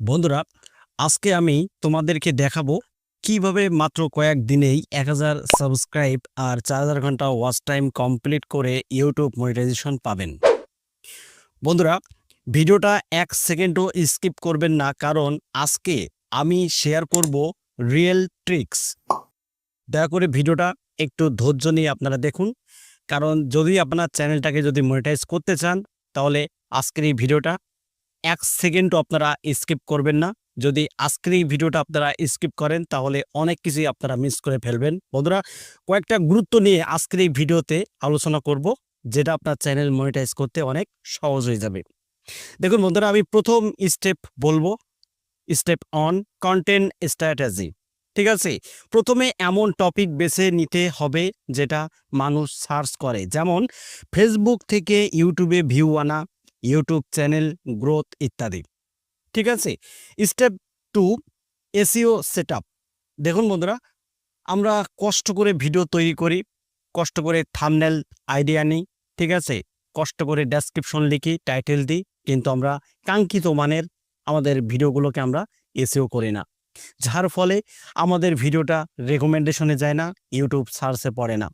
বন্ধুরা, আজকে আমি তোমাদেরকে দেখাবো কীভাবে মাত্র কয়েক দিনেই এক হাজার সাবস্ক্রাইব আর চার হাজার ঘণ্টা ওয়াচ টাইম কমপ্লিট করে ইউটিউব মনিটাইজেশন পাবেন। বন্ধুরা, ভিডিওটা এক সেকেন্ডও স্কিপ করবেন না, কারণ আজকে আমি শেয়ার করব রিয়েল ট্রিক্স দয়া করে ভিডিওটা একটু ধৈর্য নিয়ে আপনারা দেখুন, কারণ যদি আপনার চ্যানেলটাকে যদি মনিটাইজ করতে চান, তাহলে আজকের এই ভিডিওটা এক সেকেন্ডও আপনারা স্কিপ করবেন না। যদি আজকের এই ভিডিওটা আপনারা স্কিপ করেন, তাহলে অনেক কিছুই আপনারা মিস করে ফেলবেন। বন্ধুরা, কয়েকটা গুরুত্ব নিয়ে আজকের এই ভিডিওতে আলোচনা করব, যেটা আপনার চ্যানেল মনিটাইজ করতে অনেক সহজ হয়ে যাবে। দেখুন বন্ধুরা, আমি প্রথম স্টেপ বলব, স্টেপ অন কন্টেন্ট স্ট্র্যাটেজি। ঠিক আছে? প্রথমে এমন টপিক বেছে নিতে হবে, যেটা মানুষ সার্চ করে। যেমন ফেসবুক থেকে ইউটিউবে ভিউ আনা ইউটিউব চ্যানেল গ্রোথ ইত্যাদি। ঠিক আছে? স্টেপ টু এসিও সেট দেখুন বন্ধুরা, আমরা কষ্ট করে ভিডিও তৈরি করি, কষ্ট করে থামনেল আইডিয়া নিই, ঠিক আছে? কষ্ট করে ডেসক্রিপশন লিখি টাইটেল দিই, কিন্তু আমরা কাঙ্ক্ষিত মানের আমাদের ভিডিওগুলোকে আমরা এসিও করি না। যার ফলে আমাদের ভিডিওটা রেকমেন্ডেশনে যায় না ইউটিউব সার্চে পড়ে না।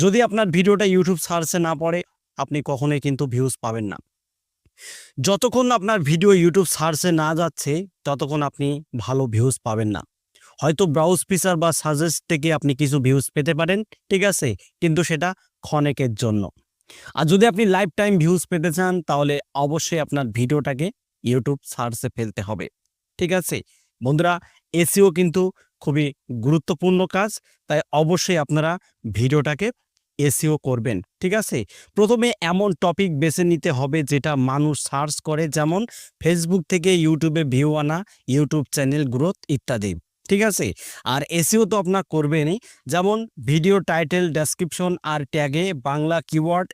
যদি আপনার ভিডিওটা ইউটিউব সার্চে না পড়ে, আপনি কখনোই কিন্তু ভিউজ পাবেন না। যতক্ষণ আপনার ভিডিও ইউটিউব সার্চে না যাচ্ছে, ততক্ষণ আপনি ভালো ভিউজ পাবেন না। হয়তো ব্রাউজ ফিচার বা সাজেস্ট থেকে আপনি কিছু ভিউজ পেতে পারেন, ঠিক আছে? কিন্তু সেটা ক্ষণেকের জন্য। আর যদি আপনি লাইফ টাইম ভিউজ পেতে চান, তাহলে অবশ্যই আপনার ভিডিওটাকে ইউটিউব সার্চে ফেলতে হবে, ঠিক আছে? বন্ধুরা, এসিও কিন্তু খুবই গুরুত্বপূর্ণ কাজ, তাই অবশ্যই আপনারা ভিডিওটাকে এসিও করবেন, ঠিক আছে? প্রথমে এমন টপিক বেছে নিতে হবে যেটা মানুষ সার্চ করে, যেমন ফেসবুক থেকে ইউটিউবে ভিউ আনা ইউটিউব চ্যানেল গ্রোথ ইত্যাদি, ঠিক আছে? আর এসিও তো আপনার করবেনই, যেমন ভিডিও টাইটেল ডেসক্রিপশন আর ট্যাগে বাংলা কিওয়ার্ড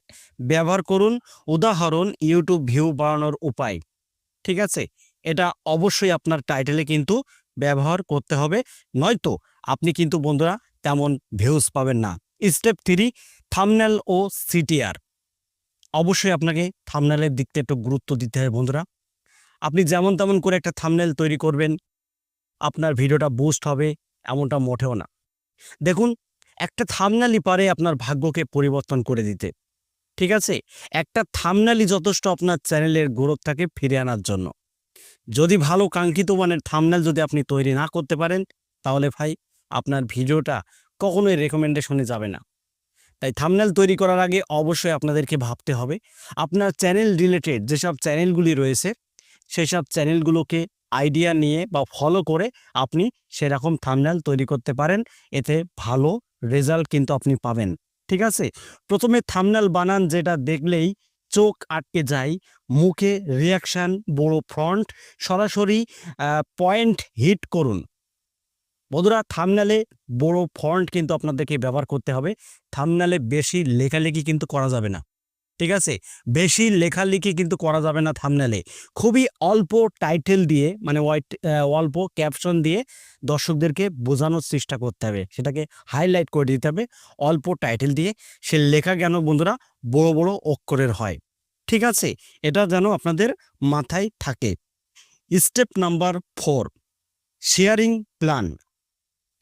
ব্যবহার করুন, উদাহরণ ইউটিউব ভিউ বাড়ানোর উপায়, ঠিক আছে? এটা অবশ্যই আপনার টাইটেলে কিন্তু ব্যবহার করতে হবে, নয়তো আপনি কিন্তু বন্ধুরা তেমন ভিউজ পাবেন না। স্টেপ থ্রি থামনেল ও সিটিআর অবশ্যই আপনাকে থামনেলের দিকটা একটু গুরুত্ব দিতে হবে বন্ধুরা। আপনি যেমন তেমন করে একটা থামনেল তৈরি করবেন, আপনার ভিডিওটা বুস্ট হবে, এমনটা মোটেও না। দেখুন, একটা থামনালি পারে আপনার ভাগ্যকে পরিবর্তন করে দিতে। ঠিক আছে? একটা থামনালি যথেষ্ট আপনার চ্যানেলের গ্রোথটাকে ফিরে আনার জন্য। যদি ভালো কাঙ্ক্ষিত মানের থামনেল যদি আপনি তৈরি না করতে পারেন, তাহলে ভাই আপনার ভিডিওটা কখনোই রেকমেন্ডেশনে যাবে না। তাই থামনেল তৈরি করার আগে অবশ্যই আপনাদেরকে ভাবতে হবে, আপনার চ্যানেল রিলেটেড যেসব চ্যানেলগুলি রয়েছে, সেসব চ্যানেলগুলোকে আইডিয়া নিয়ে বা ফলো করে আপনি সেরকম থামনেল তৈরি করতে পারেন, এতে ভালো রেজাল্ট কিন্তু আপনি পাবেন। ঠিক আছে? প্রথমে থামনেল বানান যেটা দেখলেই চোখ আটকে যায়, মুখে রিয়াকশান বড় ফ্রন্ট সরাসরি পয়েন্ট হিট করুন। বন্ধুরা থামনালে বড় ফন্ট কিন্তু আপনাদেরকে ব্যবহার করতে হবে। থামনালে বেশি লেখালেখি কিন্তু করা যাবে না। ঠিক আছে? বেশি লেখালেখি কিন্তু করা যাবে না থামনালে খুবই অল্প টাইটেল দিয়ে মানে ওয়াইট অল্প ক্যাপশন দিয়ে দর্শকদেরকে বোঝানোর চেষ্টা করতে হবে। সেটাকে হাইলাইট করে দিতে হবে অল্প টাইটেল দিয়ে। সে লেখা যেন, বন্ধুরা, বড় বড় অক্ষরের হয়। ঠিক আছে? এটা যেন আপনাদের মাথায় থাকে। Step number four sharing plan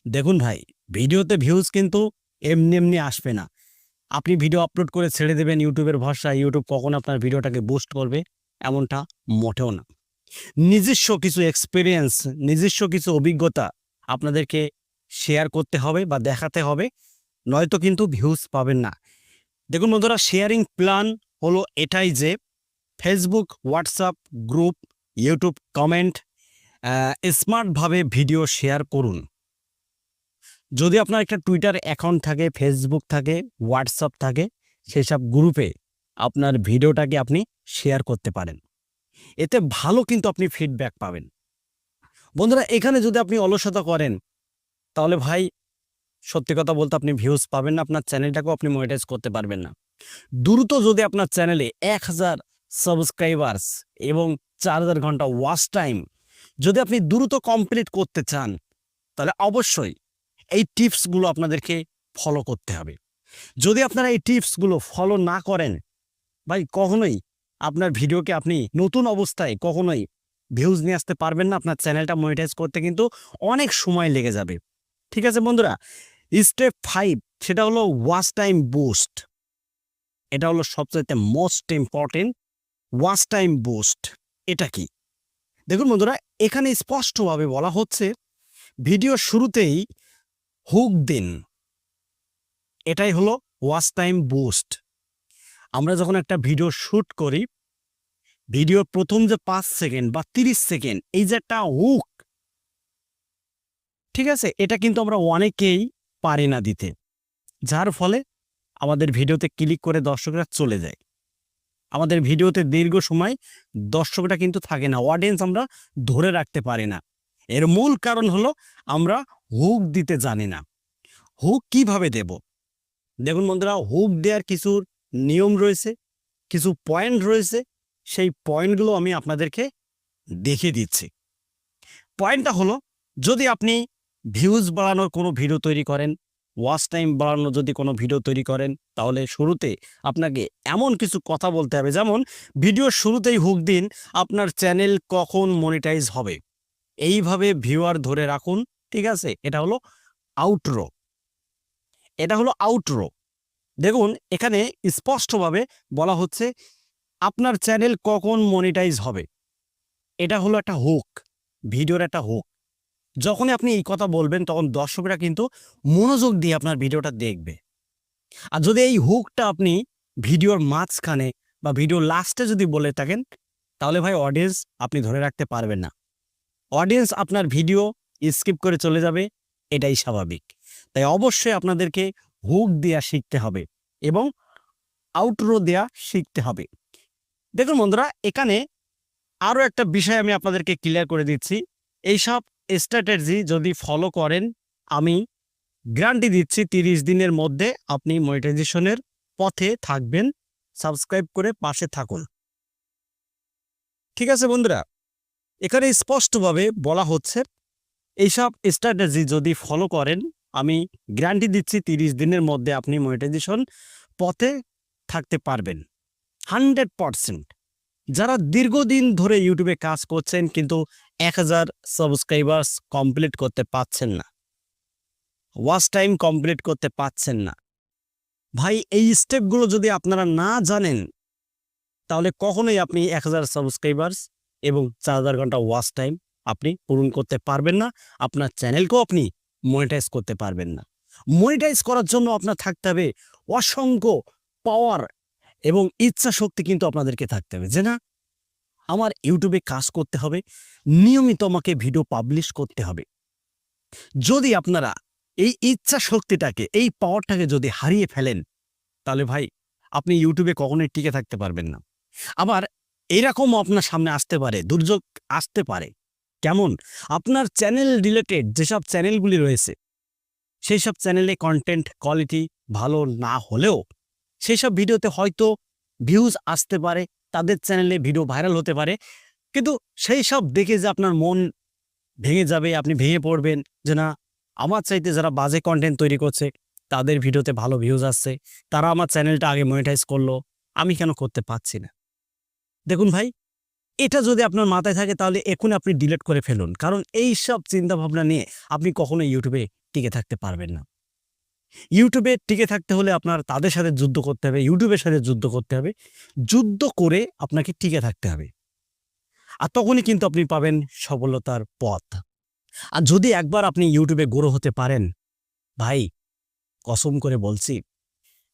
দেখুন ভাই, ভিডিওতে ভিউজ কিন্তু এমনি এমনি আসবে না। আপনি ভিডিও আপলোড করে ছেড়ে দেবেন ইউটিউবের ভরসা ইউটিউব কখন আপনার ভিডিওটাকে বুস্ট করবে এমনটা মোটেও না। নিজস্ব কিছু এক্সপিরিয়েন্স নিজস্ব কিছু অভিজ্ঞতা আপনাদেরকে শেয়ার করতে হবে বা দেখাতে হবে, নয়তো কিন্তু ভিউজ পাবেন না। দেখুন বন্ধুরা শেয়ারিং প্ল্যান হলো এটাই যে Facebook WhatsApp group YouTube comment স্মার্টভাবে video share করুন। যদি আপনার একটা টুইটার অ্যাকাউন্ট থাকে ফেসবুক থাকে হোয়াটসঅ্যাপ থাকে, সেসব গ্রুপে আপনার ভিডিওটাকে আপনি শেয়ার করতে পারেন। এতে ভালো কিন্তু আপনি ফিডব্যাক পাবেন। বন্ধুরা, এখানে যদি আপনি অলসতা করেন, তাহলে ভাই, সত্যি কথা বলতে আপনি ভিউজ পাবেন না, আপনার চ্যানেলটাকেও আপনি মনিটাইজ করতে পারবেন না। দ্রুত যদি আপনার চ্যানেলে এক হাজার সাবস্ক্রাইবার্স এবং চার হাজার ঘণ্টা ওয়াচ টাইম যদি আপনি দ্রুত কমপ্লিট করতে চান, তাহলে অবশ্যই এই টিপসগুলো আপনাদেরকে ফলো করতে হবে। যদি আপনারা এই টিপসগুলো ফলো না করেন, ভাই কখনোই আপনার ভিডিওকে আপনি নতুন অবস্থায় কখনোই ভিউজ নিয়ে আসতে পারবেন না, আপনার চ্যানেলটা মনিটাইজ করতে কিন্তু অনেক সময় লেগে যাবে। ঠিক আছে বন্ধুরা স্টেপ ফাইভ সেটা হলো ওয়াচ টাইম বুস্ট এটা হলো সবচাইতে most important watch time boost এটা কি? দেখুন বন্ধুরা, এখানে স্পষ্টভাবে বলা হচ্ছে ভিডিও শুরুতেই হুক দিন। এটাই হলো ওয়াচ টাইম বুস্ট। আমরা যখন একটা ভিডিও শ্যুট করি, ভিডিওর প্রথম যে পাঁচ সেকেন্ড বা তিরিশ সেকেন্ড, এই যে একটা হুক, ঠিক আছে? এটা কিন্তু আমরা অনেকেই পারি না দিতে। যার ফলে আমাদের ভিডিওতে ক্লিক করে দর্শকরা চলে যায়। আমাদের ভিডিওতে দীর্ঘ সময় দর্শকরা কিন্তু থাকে না অডিয়েন্স আমরা ধরে রাখতে পারি না। এর মূল কারণ হলো আমরা হুক দিতে জানি না। হুক কীভাবে দেব? দেখুন বন্ধুরা, হুক দেওয়ার কিছু নিয়ম রয়েছে, কিছু পয়েন্ট রয়েছে, সেই পয়েন্টগুলো আমি আপনাদেরকে দেখিয়ে দিচ্ছি। পয়েন্টটা হলো, যদি আপনি ভিউজ বাড়ানোর কোনো ভিডিও তৈরি করেন, ওয়াচ টাইম বাড়ানোর যদি কোনো ভিডিও তৈরি করেন, তাহলে শুরুতে আপনাকে এমন কিছু কথা বলতে হবে। যেমন, ভিডিওর শুরুতেই হুক দিন, আপনার চ্যানেল কখন মনিটাইজ হবে? এইভাবে ভিউয়ার ধরে রাখুন, ঠিক আছে? এটা হলো আউটরো এটা হলো আউটরো দেখুন, এখানে স্পষ্টভাবে বলা হচ্ছে, আপনার চ্যানেল কখন মনিটাইজ হবে? এটা হলো একটা হুক ভিডিওর একটা হুক যখনই আপনি এই কথা বলবেন, তখন দর্শকরা কিন্তু মনোযোগ দিয়ে আপনার ভিডিওটা দেখবে। আর যদি এই হুকটা আপনি ভিডিওর মাঝখানে বা ভিডিও লাস্টে যদি বলে থাকেন, তাহলে ভাই অডিয়েন্স আপনি ধরে রাখতে পারবেন না। অডিয়েন্স আপনার ভিডিও স্কিপ করে চলে যাবে, এটাই স্বাভাবিক। তাই অবশ্যই আপনাদেরকে হুক দেওয়া শিখতে হবে এবং আউটরো দেওয়া শিখতে হবে। দেখুন বন্ধুরা, এখানে আরও একটা বিষয় আমি আপনাদেরকে ক্লিয়ার করে দিচ্ছি। এইসব স্ট্র্যাটেজি যদি ফলো করেন, আমি গ্যারান্টি দিচ্ছি তিরিশ দিনের মধ্যে আপনি মনিটাইজেশনের পথে থাকবেন। সাবস্ক্রাইব করে পাশে থাকুন। ঠিক আছে বন্ধুরা এখানে স্পষ্টভাবে বলা হচ্ছে এইসব স্ট্র্যাটেজি যদি ফলো করেন, আমি গ্যারান্টি দিচ্ছি তিরিশ দিনের মধ্যে আপনি মনিটাইজেশন পথে থাকতে পারবেন। হান্ড্রেড পারসেন্ট যারা দীর্ঘদিন ধরে ইউটিউবে কাজ করছেন, কিন্তু এক হাজার সাবস্ক্রাইবার্স কমপ্লিট করতে পাচ্ছেন না। ওয়াচ টাইম কমপ্লিট করতে পাচ্ছেন না। ভাই, এই স্টেপগুলো যদি আপনারা না জানেন, তাহলে কখনোই আপনি এক হাজার সাবস্ক্রাইবার্স এবং চার হাজার ঘণ্টা ওয়াচ টাইম আপনি পূরণ করতে পারবেন না। আপনার চ্যানেলকেও আপনি মনিটাইজ করতে পারবেন না। মনিটাইজ করার জন্য আপনার থাকতে হবে অসংখ্য পাওয়ার এবং ইচ্ছা শক্তি কিন্তু আপনাদেরকে থাকতে হবে। যে না, আমার ইউটিউবে কাজ করতে হবে, নিয়মিত আমাকে ভিডিও পাবলিশ করতে হবে। যদি আপনারা এই ইচ্ছা শক্তিটাকে, এই পাওয়ারটাকে যদি হারিয়ে ফেলেন, তাহলে ভাই আপনি ইউটিউবে কখনোই টিকে থাকতে পারবেন না। আবার এরকমও আপনার সামনে আসতে পারে, দুর্যোগ আসতে পারে। কেমন? আপনার চ্যানেল রিলেটেড যেসব চ্যানেলগুলি রয়েছে সেই সব চ্যানেলে কন্টেন্ট কোয়ালিটি ভালো না হলেও সেই সব ভিডিওতে হয়তো ভিউজ আসতে পারে, তাদের চ্যানেলে ভিডিও ভাইরাল হতে পারে, কিন্তু সেই সব দেখে যে আপনার মন ভেঙে যাবে, আপনি ভেঙে পড়বেন যে না, আমার চাইতে যারা বাজে কন্টেন্ট তৈরি করছে, তাদের ভিডিওতে ভালো ভিউজ আসছে, তারা আমার চ্যানেলটা আগে মনিটাইজ করল, আমি কেন করতে পারছি না? দেখুন ভাই, এটা যদি আপনার মাথায় থাকে তাহলে এখন আপনি ডিলিট করে ফেলুন। কারণ এই সব চিন্তাভাবনা নিয়ে আপনি কখনো ইউটিউবে টিকে থাকতে পারবেন না। ইউটিউবে টিকে থাকতে হলে আপনার তাদের সাথে যুদ্ধ করতে হবে ইউটিউবের সাথে যুদ্ধ করতে হবে। যুদ্ধ করে আপনাকে টিকে থাকতে হবে। আর তখনই কিন্তু আপনি পাবেন সফলতার পথ। আর যদি একবার আপনি ইউটিউবে গ্রো হতে পারেন, ভাই, কসম করে বলছি,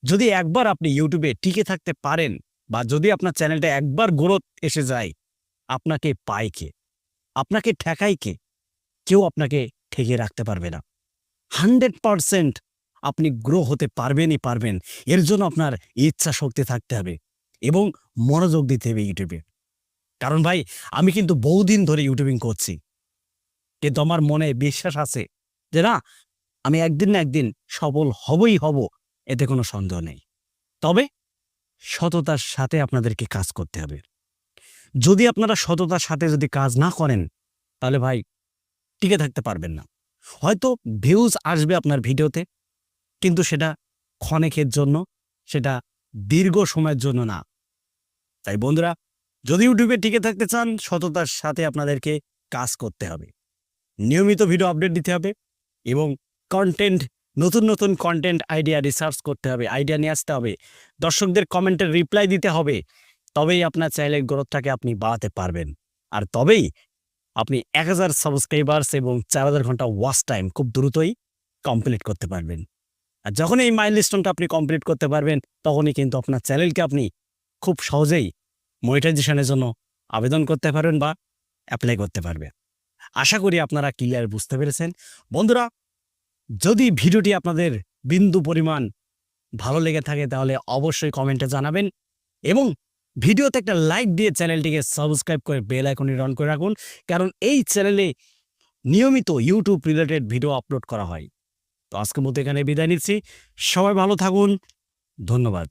যদি একবার আপনি ইউটিউবে টিকে থাকতে পারেন বা যদি আপনার চ্যানেলটা একবার গ্রোথ এসে যায়, আপনাকে পায় কে? আপনাকে ঠেকায় কে? কেউ আপনাকে ঠেকিয়ে রাখতে পারবে না। হান্ড্রেড পারসেন্ট আপনি গ্রো হতে পারবেনই পারবেন। এর জন্য আপনার ইচ্ছা শক্তি থাকতে হবে এবং মনোযোগ দিতে হবে ইউটিউবে। কারণ ভাই, আমি কিন্তু বহুদিন ধরে ইউটিউবিং করছি। কিন্তু আমার মনে বিশ্বাস আছে যে না, আমি একদিন না একদিন সফল হবই হব, এতে কোনো সন্দেহ নেই। তবে সততার সাথে আপনাদেরকে কাজ করতে হবে। যদি আপনারা সততার সাথে যদি কাজ না করেন, তাহলে ভাই টিকে থাকতে পারবেন না। হয়তো ভিউজ আসবে আপনার ভিডিওতে, কিন্তু সেটা ক্ষণেকের জন্য, সেটা দীর্ঘ সময়ের জন্য না। তাই বন্ধুরা, যদি ইউটিউবে টিকে থাকতে চান, সততার সাথে আপনাদেরকে কাজ করতে হবে। নিয়মিত ভিডিও আপডেট দিতে হবে এবং কন্টেন্ট নতুন নতুন কন্টেন্ট আইডিয়া রিসার্চ করতে হবে আইডিয়া নিয়ে আসতে হবে, দর্শকদের কমেন্টের রিপ্লাই দিতে হবে, তবেই আপনার চ্যানেলের গ্রোথটাকে আপনি বাড়াতে পারবেন। আর তবেই আপনি এক হাজার সাবস্ক্রাইবার্স এবং চার হাজার ঘণ্টা ওয়াচ টাইম খুব দ্রুতই কমপ্লিট করতে পারবেন। আর যখন এই মাইল স্টোনটা আপনি কমপ্লিট করতে পারবেন, তখনই কিন্তু আপনার চ্যানেলকে আপনি খুব সহজেই মনিটাইজেশনের জন্য আবেদন করতে পারবেন বা অ্যাপ্লাই করতে পারবেন। আশা করি আপনারা ক্লিয়ার বুঝতে পেরেছেন। বন্ধুরা যদি ভিডিওটি আপনাদের বিন্দু পরিমাণ ভালো লেগে থাকে, তাহলে অবশ্যই কমেন্টে জানাবেন এবং ভিডিওতে একটা লাইক দিয়ে চ্যানেলটিকে সাবস্ক্রাইব করে বেল আইকনটি অন করে রাখুন, কারণ এই চ্যানেলে নিয়মিত ইউটিউব রিলেটেড ভিডিও আপলোড করা হয়। তো আজকের মতো এখানে বিদায় নিচ্ছি। সবাই ভালো থাকুন। ধন্যবাদ।